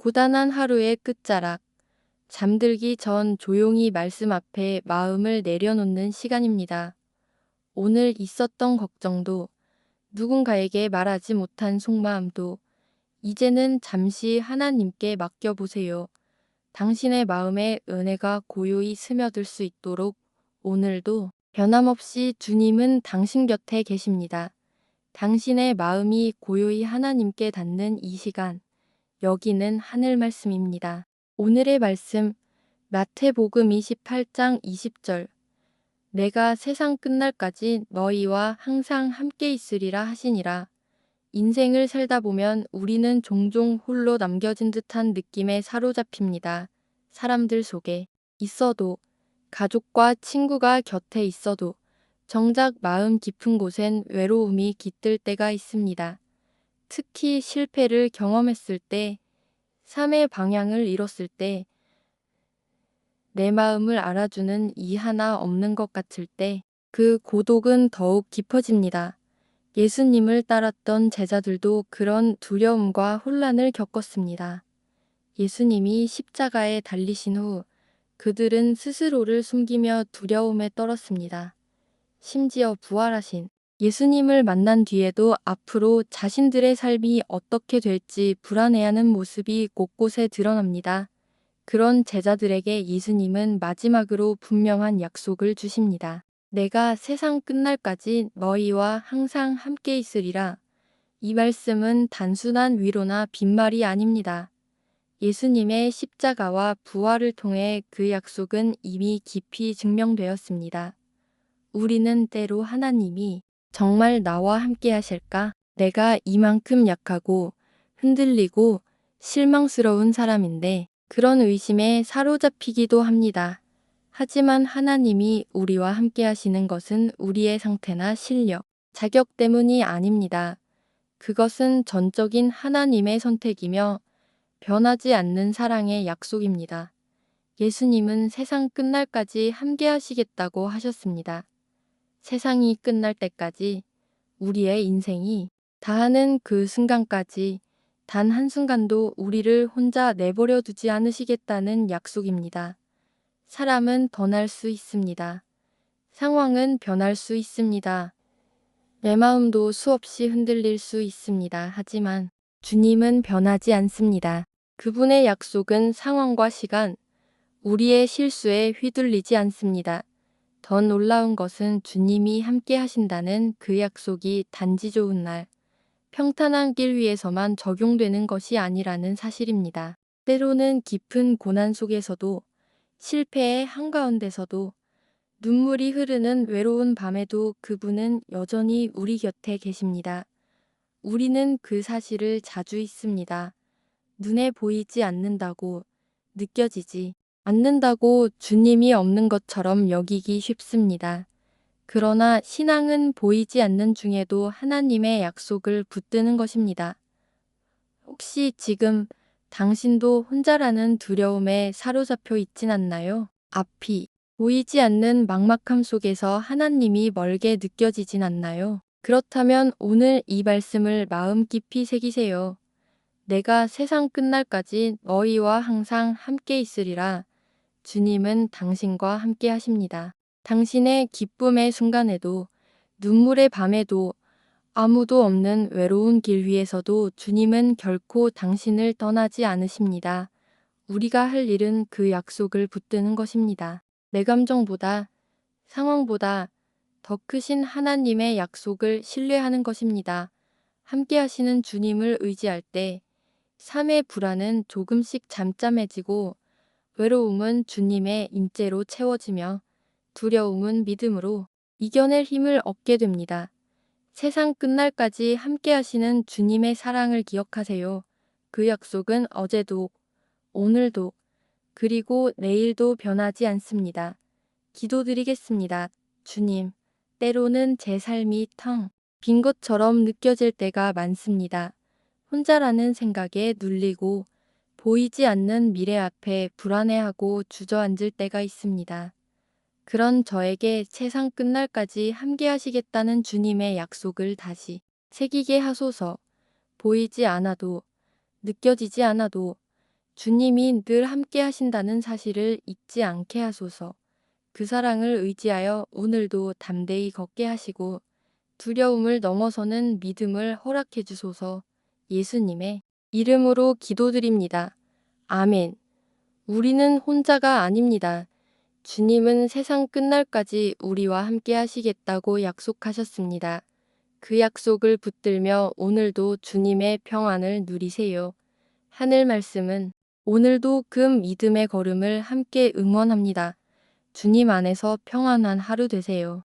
고단한 하루의 끝자락. 잠들기 전 조용히 말씀 앞에 마음을 내려놓는 시간입니다. 오늘 있었던 걱정도, 누군가에게 말하지 못한 속마음도, 이제는 잠시 하나님께 맡겨보세요. 당신의 마음에 은혜가 고요히 스며들 수 있도록 오늘도 변함없이 주님은 당신 곁에 계십니다. 당신의 마음이 고요히 하나님께 닿는 이 시간, 여기는 하늘 말씀입니다. 오늘의 말씀, 마태복음 28장 20절. 내가 세상 끝날까지 너희와 항상 함께 있으리라 하시니라. 인생을 살다 보면 우리는 종종 홀로 남겨진 듯한 느낌에 사로잡힙니다. 사람들 속에 있어도, 가족과 친구가 곁에 있어도, 정작 마음 깊은 곳엔 외로움이 깃들 때가 있습니다. 특히 실패를 경험했을 때, 삶의 방향을 잃었을 때, 내 마음을 알아주는 이 하나 없는 것 같을 때, 그 고독은 더욱 깊어집니다. 예수님을 따랐던 제자들도 그런 두려움과 혼란을 겪었습니다. 예수님이 십자가에 달리신 후 그들은 스스로를 숨기며 두려움에 떨었습니다. 심지어 부활하신 예수님을 만난 뒤에도 앞으로 자신들의 삶이 어떻게 될지 불안해하는 모습이 곳곳에 드러납니다. 그런 제자들에게 예수님은 마지막으로 분명한 약속을 주십니다. 내가 세상 끝날까지 너희와 항상 함께 있으리라. 이 말씀은 단순한 위로나 빈말이 아닙니다. 예수님의 십자가와 부활을 통해 그 약속은 이미 깊이 증명되었습니다. 우리는 때로 하나님이 정말 나와 함께 하실까? 내가 이만큼 약하고 흔들리고 실망스러운 사람인데 그런 의심에 사로잡히기도 합니다. 하지만 하나님이 우리와 함께 하시는 것은 우리의 상태나 실력, 자격 때문이 아닙니다. 그것은 전적인 하나님의 선택이며 변하지 않는 사랑의 약속입니다. 예수님은 세상 끝날까지 함께 하시겠다고 하셨습니다. 세상이 끝날 때까지 우리의 인생이 다하는 그 순간까지 단 한순간도 우리를 혼자 내버려 두지 않으시겠다는 약속입니다. 사람은 변할 수 있습니다. 상황은 변할 수 있습니다. 내 마음도 수없이 흔들릴 수 있습니다. 하지만 주님은 변하지 않습니다. 그분의 약속은 상황과 시간, 우리의 실수에 휘둘리지 않습니다. 더 놀라운 것은 주님이 함께 하신다는 그 약속이 단지 좋은 날, 평탄한 길 위에서만 적용되는 것이 아니라는 사실입니다. 때로는 깊은 고난 속에서도 실패의 한가운데서도 눈물이 흐르는 외로운 밤에도 그분은 여전히 우리 곁에 계십니다. 우리는 그 사실을 자주 잊습니다. 눈에 보이지 않는다고 느껴지지 않는다고 주님이 없는 것처럼 여기기 쉽습니다. 그러나 신앙은 보이지 않는 중에도 하나님의 약속을 붙드는 것입니다. 혹시 지금 당신도 혼자라는 두려움에 사로잡혀 있진 않나요? 앞이 보이지 않는 막막함 속에서 하나님이 멀게 느껴지진 않나요? 그렇다면 오늘 이 말씀을 마음 깊이 새기세요. 내가 세상 끝날까지 너희와 항상 함께 있으리라. 주님은 당신과 함께 하십니다. 당신의 기쁨의 순간에도 눈물의 밤에도 아무도 없는 외로운 길 위에서도 주님은 결코 당신을 떠나지 않으십니다. 우리가 할 일은 그 약속을 붙드는 것입니다. 내 감정보다 상황보다 더 크신 하나님의 약속을 신뢰하는 것입니다. 함께 하시는 주님을 의지할 때 삶의 불안은 조금씩 잠잠해지고 외로움은 주님의 임재로 채워지며 두려움은 믿음으로 이겨낼 힘을 얻게 됩니다. 세상 끝날까지 함께 하시는 주님의 사랑을 기억하세요. 그 약속은 어제도, 오늘도, 그리고 내일도 변하지 않습니다. 기도드리겠습니다. 주님, 때로는 제 삶이 텅 빈 것처럼 느껴질 때가 많습니다. 혼자라는 생각에 눌리고 보이지 않는 미래 앞에 불안해하고 주저앉을 때가 있습니다. 그런 저에게 세상 끝날까지 함께 하시겠다는 주님의 약속을 다시 새기게 하소서. 보이지 않아도, 느껴지지 않아도, 주님이 늘 함께 하신다는 사실을 잊지 않게 하소서. 그 사랑을 의지하여 오늘도 담대히 걷게 하시고 두려움을 넘어서는 믿음을 허락해 주소서. 예수님의 이름으로 기도드립니다. 아멘. 우리는 혼자가 아닙니다. 주님은 세상 끝날까지 우리와 함께 하시겠다고 약속하셨습니다. 그 약속을 붙들며 오늘도 주님의 평안을 누리세요. 하늘 말씀은 오늘도 그 믿음의 걸음을 함께 응원합니다. 주님 안에서 평안한 하루 되세요.